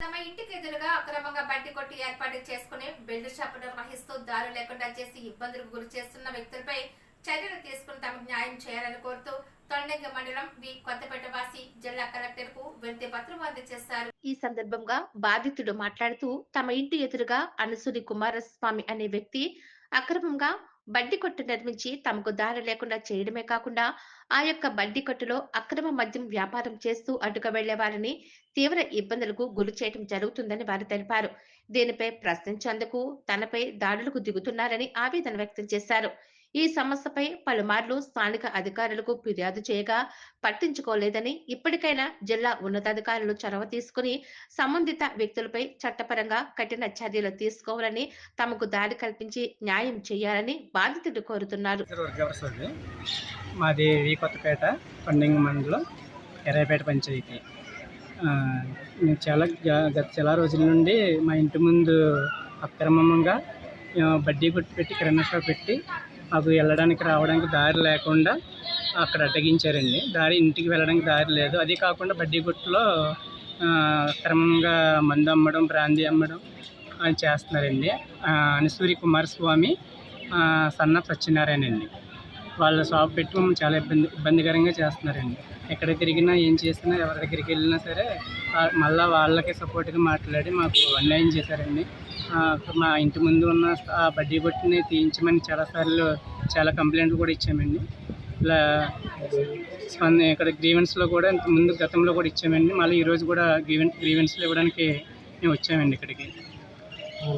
తమ ఇంటికి ఎదురుగా అక్రమంగా బండి కొట్టి ఏర్పాటు చేసుకుని బెల్ట్ షాప్ నిర్వహిస్తూ దారు లేకుండా చేసి ఇబ్బందులకు గురి చేస్తున్న వ్యక్తులపై చర్యలు తీసుకుని తమకు న్యాయం చేయాలని కోరుతూ తొండంగి మండలం వి కొత్తపేట వాసి జిల్లా కలెక్టర్కు వినతి పత్రం అందజేశారు. ఈ సందర్భంగా బాధితుడు మాట్లాడుతూ తమ ఇంటి ఎదురుగా అనసూరి కుమారస్వామి అనే వ్యక్తి అక్రమంగా బడ్డీ కొట్టు నిర్మించి తమకు దారి లేకుండా చేయడమే కాకుండా ఆ యొక్క బడ్డీ కొట్టులో అక్రమ మద్యం వ్యాపారం చేస్తూ అడ్డుకు వెళ్ళే వారిని తీవ్ర ఇబ్బందులకు గురి చేయడం జరుగుతుందని వారు తెలిపారు. దీనిపై ప్రశ్నించేందుకు తనపై దాడులకు దిగుతున్నారని ఆవేదన వ్యక్తం చేశారు. ఈ సమస్యపై పలుమార్లు స్థానిక అధికారులకు ఫిర్యాదు చేయగా పట్టించుకోలేదని ఇప్పటికైనా జిల్లా ఉన్నతాధికారులు చొరవ తీసుకుని సంబంధిత వ్యక్తులపై చట్టపరంగా కఠిన చర్యలు తీసుకోవాలని తమకు దారి కల్పించి న్యాయం చేయాలని బాధితుడు కోరుతున్నారు. మాది కొత్తపేట పండింగ్ మండలం ఎర్రపేట పంచాయతీ. చాలా గత చాలా రోజుల నుండి మా ఇంటి ముందు అక్రమంగా బడ్డీ కొట్టు పెట్టి కిరాణా షాప్ పెట్టి మాకు వెళ్ళడానికి రావడానికి దారి లేకుండా అక్కడ అడ్డగించారండి. దారి ఇంటికి వెళ్ళడానికి దారి లేదు. అది కాకుండా బడ్డీ కొట్టులో ఆ, మందు అమ్మడం బ్రాందీ అమ్మడం అని చేస్తున్నారండి. అనసూరి కుమారస్వామి సన్న సత్యనారాయణ అండి వాళ్ళ షాప్ పెట్టి మమ్మల్ని చాలా ఇబ్బంది ఇబ్బందికరంగా చేస్తున్నారండి. ఎక్కడ తిరిగినా ఏం చేసినా ఎవరి దగ్గరికి వెళ్ళినా సరే మళ్ళీ వాళ్ళకే సపోర్ట్గా మాట్లాడి మాకు అన్యాయం చేశారండి. మా ఇంటి ముందు ఉన్న ఆ బడ్డీ బొట్టుని తీయించమని చాలాసార్లు చాలా కంప్లైంట్లు కూడా ఇచ్చామండి. ఇలా స్పంద ఇక్కడ గ్రీవెన్స్లో కూడా ముందు గతంలో కూడా ఇచ్చామండి. మళ్ళీ ఈరోజు కూడా గ్రీవెన్ గ్రీవెన్స్లు ఇవ్వడానికి మేము వచ్చామండి ఇక్కడికి.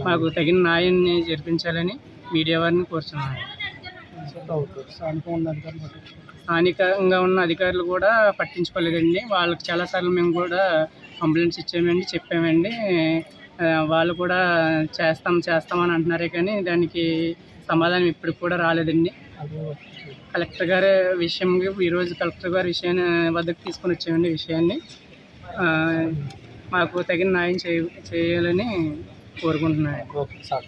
మాకు తగిన న్యాయాన్ని జరిపించాలని మీడియా వారిని కోరుతున్నాను స్థానికంగా ఉన్న అధికారులు కూడా పట్టించుకోలేదండి. వాళ్ళకి చాలాసార్లు మేము కూడా కంప్లైంట్స్ ఇచ్చామండి చెప్పామండి. వాళ్ళు కూడా చేస్తాం చేస్తామని అంటున్నారే కానీ దానికి సమాధానం ఇప్పుడు కూడా రాలేదండి. కలెక్టర్ గారి విషయం ఈరోజు కలెక్టర్ గారి విషయాన్ని వద్దకు తీసుకొని వచ్చామండి ఈ విషయాన్ని. మాకు తగిన న్యాయం చేయ చేయాలని కోరుకుంటున్నాను.